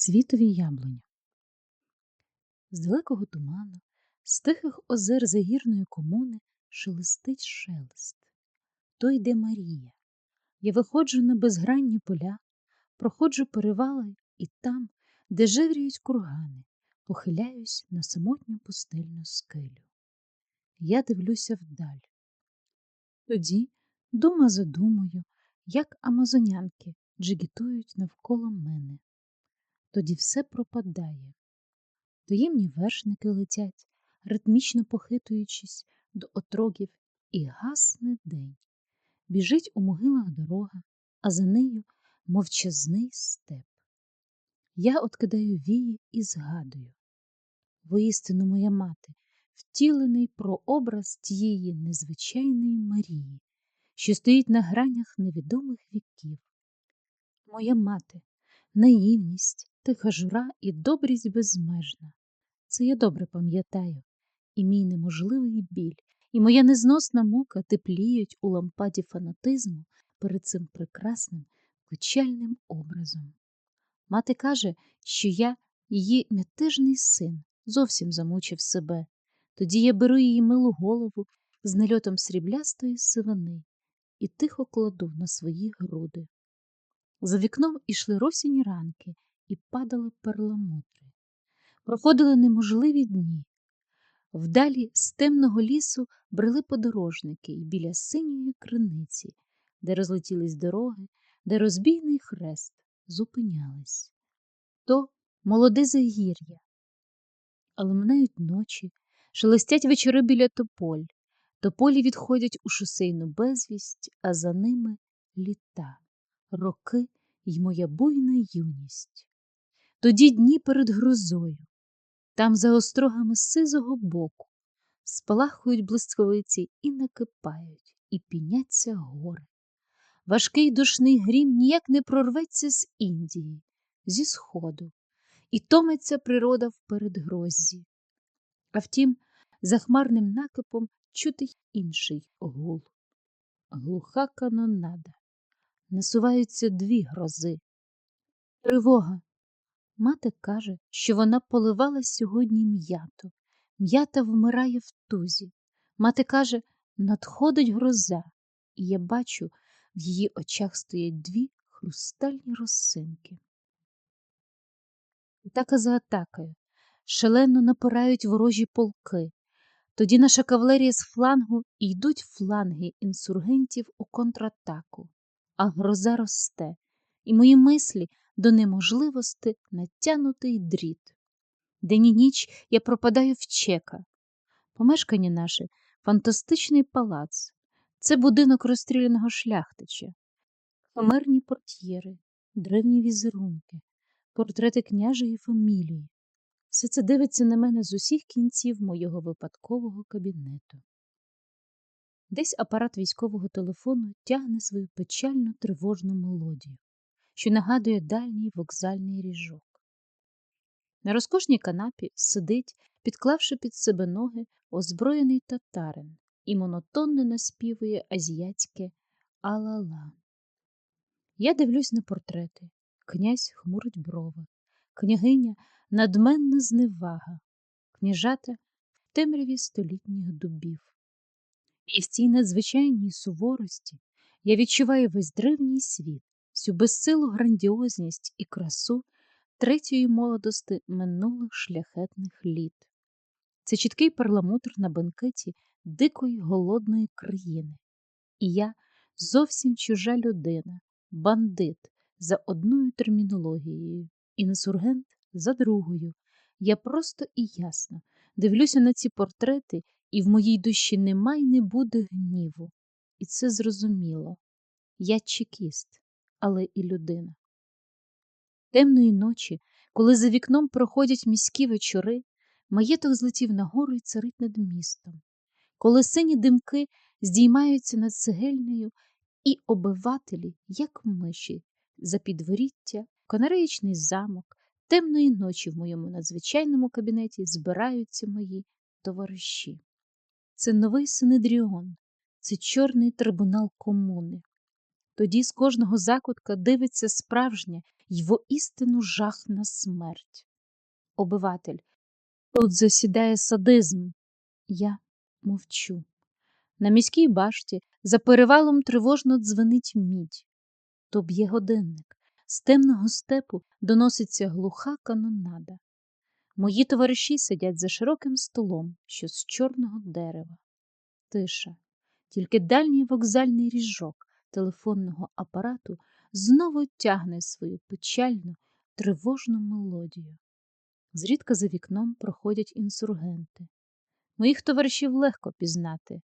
Цвітові яблуні. З далекого туману, з тихих озер загірної комуни шелестить шелест. То йде Марія. Я виходжу на безгранні поля, проходжу перевали і там, де жевріють кургани, похиляюсь на самотню пустельну скелю. Я дивлюся вдаль. Тоді, дума за думою, як амазонянки джигітують навколо мене тоді все пропадає. Таємні вершники летять, ритмічно похитуючись до отрогів, і гасне день. Біжить у могилах дорога, а за нею мовчазний степ. Я откидаю вії і згадую. Воістину моя мати, втілений прообраз тієї незвичайної Марії, що стоїть на гранях невідомих віків. Моя мати, наївність, тиха жура і добрість безмежна. Це я добре пам'ятаю, і мій неможливий біль, і моя незносна мука тепліють у лампаді фанатизму перед цим прекрасним печальним образом. Мати каже, що я її мятежний син, зовсім замучив себе. Тоді я беру її милу голову з нальотом сріблястої сивини і тихо кладу на свої груди. За вікном ішли росіні ранки і падали перламутри. Проходили неможливі дні. Вдалі з темного лісу брели подорожники і біля синьої криниці, де розлетілись дороги, де розбійний хрест зупинялись. То молоде загір'я. Але минають ночі, шелестять вечори біля тополь, тополі відходять у шосейну безвість, а за ними літа роки й моя буйна юність. Тоді дні перед грозою, там за острогами сизого боку, спалахують блисковиці і накипають, і піняться гори. Важкий душний грім ніяк не прорветься з Індії, зі сходу, і томиться природа в передгроззі. А втім, за хмарним накипом чути інший гул. Глуха канонада насуваються дві грози. Тривога. Мати каже, що вона поливала сьогодні м'ято. М'ята вмирає в тузі. Мати каже, надходить гроза, і я бачу, в її очах стоять дві хрустальні росинки. Атака за атакою. Шалено напирають ворожі полки. Тоді наша кавалерія з флангу і йдуть фланги інсургентів у контратаку а гроза росте, і мої мислі до неможливості натянутий дріт. День і ніч я пропадаю в чека. Помешкання наше фантастичний палац, це будинок розстріляного шляхтича, химерні портьєри, древні візерунки, портрети княжої фамілії. Все це дивиться на мене з усіх кінців мого випадкового кабінету. Десь апарат військового телефону тягне свою печальну тривожну мелодію, що нагадує дальній вокзальний ріжок. На розкошній канапі сидить, підклавши під себе ноги, озброєний татарин і монотонно наспівує азіатське алала. Я дивлюсь на портрети. Князь хмурить брови, княгиня надменна зневага, княжата в темряві столітніх дубів. І в цій надзвичайній суворості я відчуваю весь древній світ, всю безсилу грандіозність і красу третьої молодости минулих шляхетних літ. Це чіткий перламутр на бенкеті дикої голодної країни. І я зовсім чужа людина, бандит за одною термінологією, інсургент за другою. Я просто і ясно дивлюся на ці портрети і в моїй душі нема й не буде гніву. І це зрозуміло. Я чекіст, але і людина. Темної ночі, коли за вікном проходять міські вечори, маєток злетів нагору і царить над містом, коли сині димки здіймаються над цегельнею, і обивателі, як миші, за підворіття, канареїчний замок, темної ночі в моєму надзвичайному кабінеті збираються мої товариші. Це новий Синедріон, це чорний трибунал комуни. Тоді з кожного закутка дивиться справжня й воістину жахна смерть. Обиватель. Тут засідає садизм. Я мовчу. На міській башті за перевалом тривожно дзвенить мідь. То б'є годинник. З темного степу доноситься глуха канонада. Мої товариші сидять за широким столом, що з чорного дерева. Тиша. Тільки дальній вокзальний ріжок телефонного апарату знову тягне свою печальну, тривожну мелодію. Зрідка за вікном проходять інсургенти. Моїх товаришів легко пізнати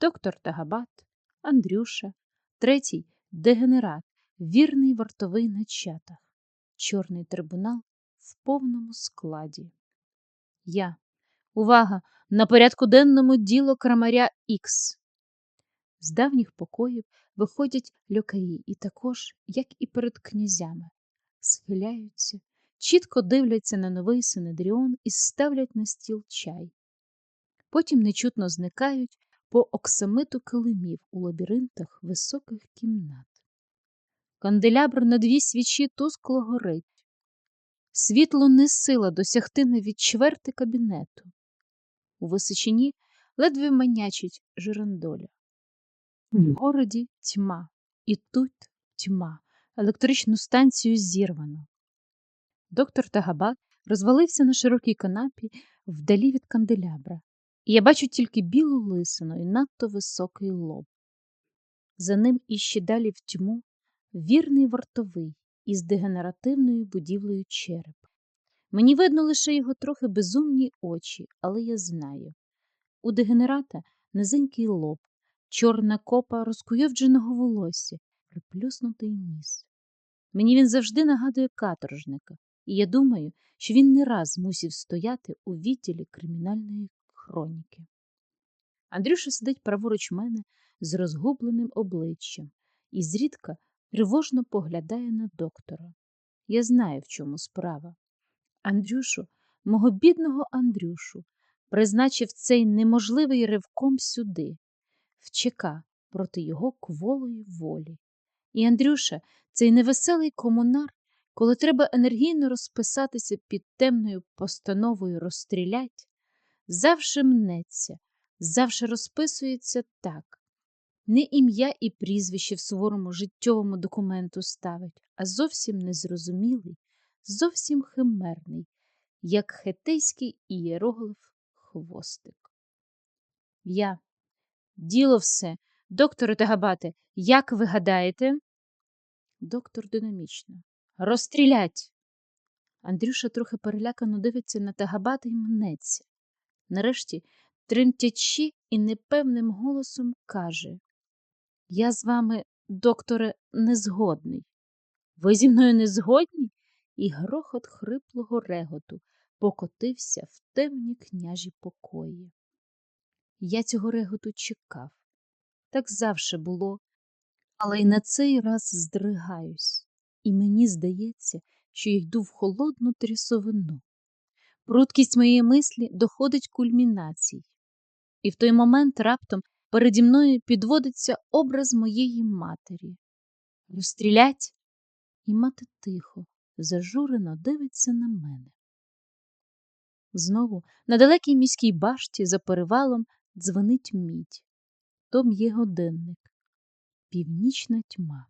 доктор Тагабат, Андрюша, третій дегенерат, вірний вартовий на чатах, чорний трибунал в повному складі. Я. Увага! На порядку денному діло крамаря Ікс. З давніх покоїв виходять льокаї і також, як і перед князями, схиляються, чітко дивляться на новий синедріон і ставлять на стіл чай. Потім нечутно зникають по оксамиту килимів у лабіринтах високих кімнат. Канделябр на дві свічі тускло горить. Світло не сила досягти навіть чверти кабінету. У височині ледве манячить жирандоля. В городі тьма, і тут тьма, електричну станцію зірвано. Доктор Тагабат розвалився на широкій канапі вдалі від канделябра, і я бачу тільки білу лисину і надто високий лоб. За ним іще далі в тьму вірний вартовий із дегенеративною будівлею череп. Мені видно лише його трохи безумні очі, але я знаю. У дегенерата низенький лоб, чорна копа розкуйовдженого волосся, приплюснутий ніс. Мені він завжди нагадує каторжника, і я думаю, що він не раз мусів стояти у відділі кримінальної хроніки. Андрюша сидить праворуч мене з розгубленим обличчям і зрідка тривожно поглядає на доктора. Я знаю, в чому справа. Андрюшу, мого бідного Андрюшу, призначив цей неможливий ривком сюди, в ЧК проти його кволої волі. І Андрюша, цей невеселий комунар, коли треба енергійно розписатися під темною постановою розстрілять, завше мнеться, завше розписується так. Не ім'я і прізвище в суворому життєвому документу ставить, а зовсім незрозумілий, зовсім химерний, як хетейський ієроглиф хвостик. Я. Діло все. Докторе Тагабате, як ви гадаєте? Доктор динамічно. Розстрілять. Андрюша трохи перелякано дивиться на Тагабата і мнеться. Нарешті, тремтячи і непевним голосом каже Я з вами, докторе, не згодний. Ви зі мною не згодні? І грохот хриплого реготу покотився в темні княжі покої. Я цього реготу чекав. Так завше було, але й на цей раз здригаюсь, і мені здається, що йду в холодну трясовину. Прудкість моєї мислі доходить кульмінацій, і в той момент раптом переді мною підводиться образ моєї матері. Розстрілять, і мати тихо, зажурено дивиться на мене. Знову на далекій міській башті за перевалом дзвонить мідь. То б'є годинник. Північна тьма.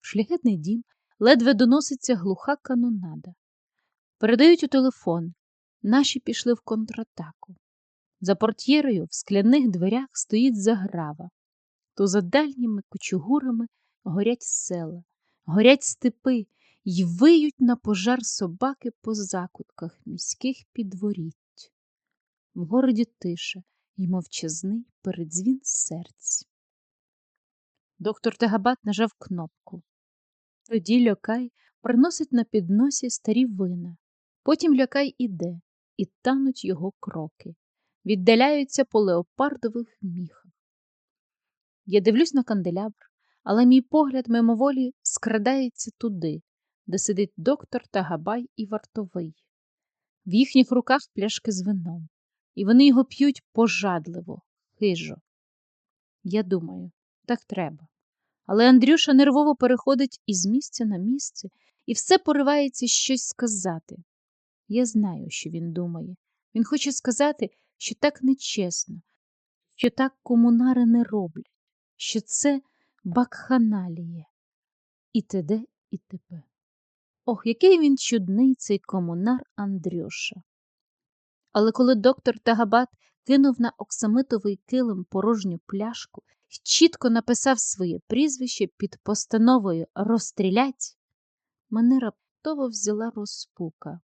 В шляхетний дім ледве доноситься глуха канонада. Передають у телефон. Наші пішли в контратаку. За портьєрою в скляних дверях стоїть заграва. То за дальніми кучугурами горять села, горять степи й виють на пожар собаки по закутках міських підворіть. В городі тиша й мовчазний передзвін серць. Доктор Тегабат нажав кнопку. Тоді льокай приносить на підносі старі вина. Потім лякай іде, і тануть його кроки, віддаляються по леопардових міхах. Я дивлюсь на канделябр, але мій погляд мимоволі скрадається туди, де сидить доктор Тагабай і вартовий. В їхніх руках пляшки з вином, і вони його п'ють пожадливо, хижо. Я думаю, так треба. Але Андрюша нервово переходить із місця на місце і все поривається щось сказати. Я знаю, що він думає. Він хоче сказати, що так нечесно, що так комунари не роблять, що це бакханаліє. І т.д. і т.п. Ох, який він чудний, цей комунар Андрюша. Але коли доктор Тагабат кинув на оксамитовий килим порожню пляшку і чітко написав своє прізвище під постановою розстрілять, мене раптово взяла розпука.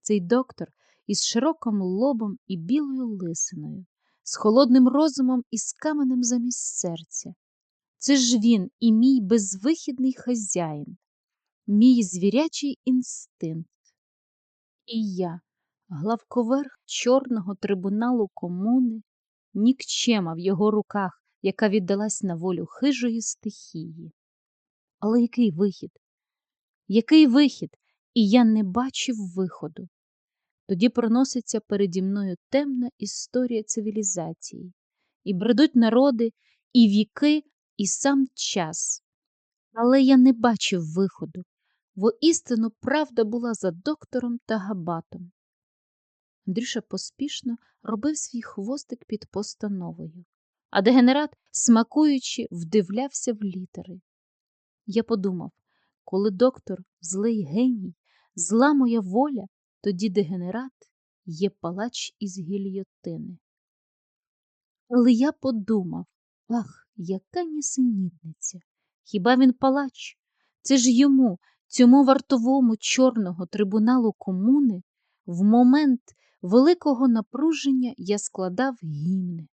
Цей доктор із широким лобом і білою лисиною, з холодним розумом і з каменем замість серця. Це ж він і мій безвихідний хазяїн, мій звірячий інстинкт. І я, главковерх чорного трибуналу комуни, нікчема в його руках, яка віддалась на волю хижої стихії. Але який вихід? Який вихід? І я не бачив виходу. Тоді проноситься переді мною темна історія цивілізації, і бредуть народи, і віки, і сам час. Але я не бачив виходу, воістину правда була за доктором та габатом. Андрюша поспішно робив свій хвостик під постановою, а дегенерат, смакуючи, вдивлявся в літери. Я подумав, коли доктор злий геній, зла моя воля, тоді дегенерат є палач із гільйотини. Але я подумав, ах, яка нісенітниця! Хіба він палач? Це ж йому, цьому вартовому чорного трибуналу комуни, в момент великого напруження я складав гімни.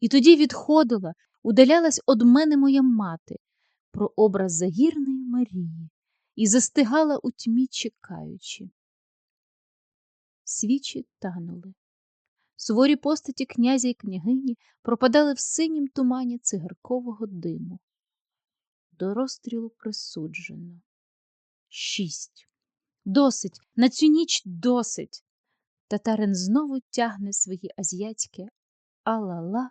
І тоді відходила, удалялась од мене моя мати про образ загірної Марії і застигала у тьмі, чекаючи. Свічі танули. Суворі постаті князя і княгині пропадали в синім тумані цигаркового диму. До розстрілу присуджено. Шість. Досить, на цю ніч досить. Татарин знову тягне свої азіатське алала.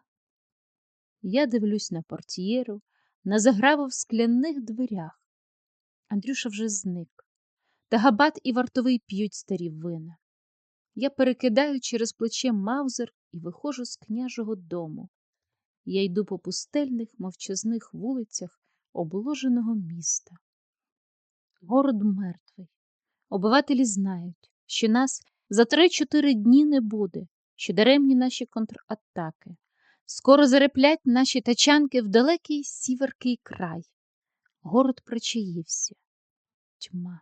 Я дивлюсь на портьєру, на заграву в скляних дверях. Андрюша вже зник. Тагабат і вартовий п'ють старі вина. Я перекидаю через плече Маузер і виходжу з княжого дому. Я йду по пустельних, мовчазних вулицях обложеного міста. Город мертвий. Обивателі знають, що нас за три-чотири дні не буде, що даремні наші контратаки. Скоро зареплять наші тачанки в далекий сіверкий край. Город причаївся. Тьма.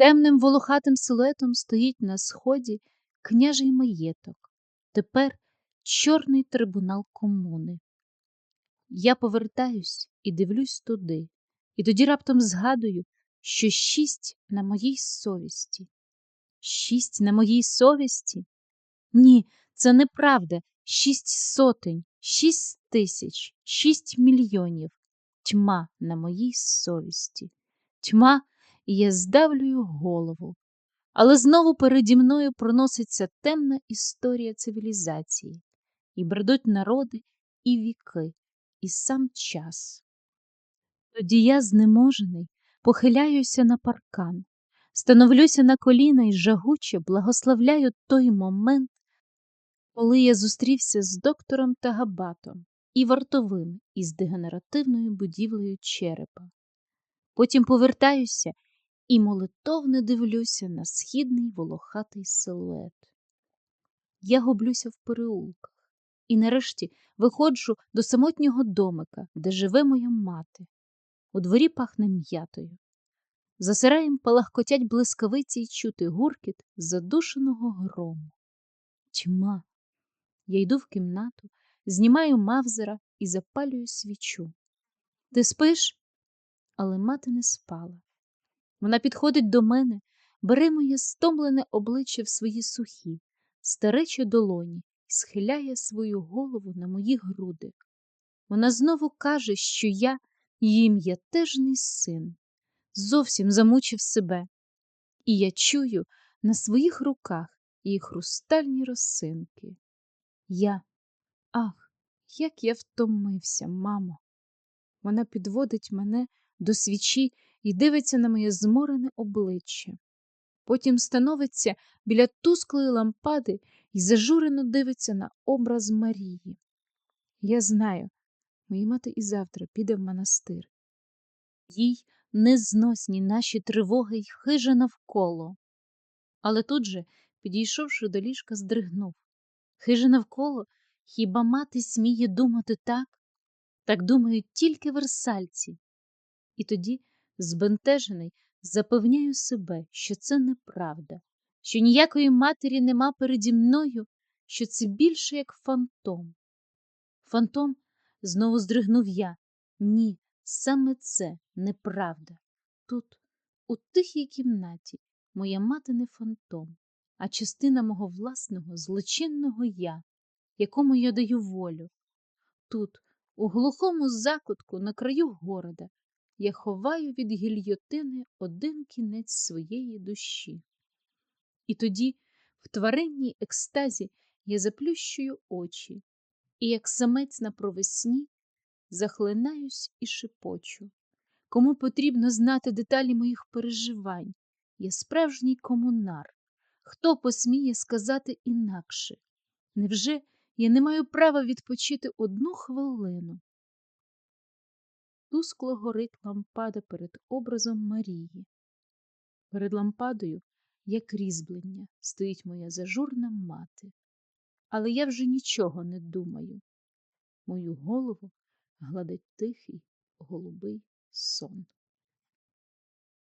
Темним волохатим силуетом стоїть на сході княжий маєток, тепер чорний трибунал комуни. Я повертаюсь і дивлюсь туди, і тоді раптом згадую, що шість на моїй совісті. Шість на моїй совісті? Ні, це неправда. Шість сотень, шість тисяч, шість мільйонів. Тьма на моїй совісті. Тьма, і я здавлюю голову. Але знову переді мною проноситься темна історія цивілізації, і бредуть народи і віки, і сам час. Тоді я, знеможений, похиляюся на паркан, становлюся на коліна і жагуче благословляю той момент, коли я зустрівся з доктором Тагабатом і вартовим із дегенеративною будівлею черепа. Потім повертаюся і молитовно дивлюся на східний волохатий силует. Я гублюся в переулках і нарешті виходжу до самотнього домика, де живе моя мати. У дворі пахне м'ятою. За сараєм палахкотять блискавиці й чути гуркіт задушеного грому. Тьма. Я йду в кімнату, знімаю мавзера і запалюю свічу. Ти спиш? Але мати не спала. Вона підходить до мене, бере моє стомлене обличчя в свої сухі, старечі долоні і схиляє свою голову на мої груди. Вона знову каже, що я її м'ятежний син, зовсім замучив себе, і я чую на своїх руках її хрустальні росинки. Я, ах, як я втомився, мамо! Вона підводить мене до свічі і дивиться на моє зморене обличчя. Потім становиться біля тусклої лампади і зажурено дивиться на образ Марії. Я знаю, моя мати і завтра піде в монастир. Їй незносні наші тривоги й хижа навколо. Але тут же, підійшовши до ліжка, здригнув. Хижа навколо, хіба мати сміє думати так? Так думають тільки версальці. І тоді, збентежений, запевняю себе, що це неправда, що ніякої матері нема переді мною, що це більше як фантом. Фантом знову здригнув я. Ні, саме це неправда. Тут, у тихій кімнаті, моя мати не фантом, а частина мого власного злочинного я, якому я даю волю. Тут, у глухому закутку на краю города, я ховаю від гільйотини один кінець своєї душі. І тоді, в тваринній екстазі, я заплющую очі, і, як самець на провесні, захлинаюсь і шепочу. Кому потрібно знати деталі моїх переживань, я справжній комунар. Хто посміє сказати інакше? Невже я не маю права відпочити одну хвилину? Тускло горить лампада перед образом Марії. Перед лампадою, як різьблення, стоїть моя зажурна мати. Але я вже нічого не думаю. Мою голову гладить тихий голубий сон.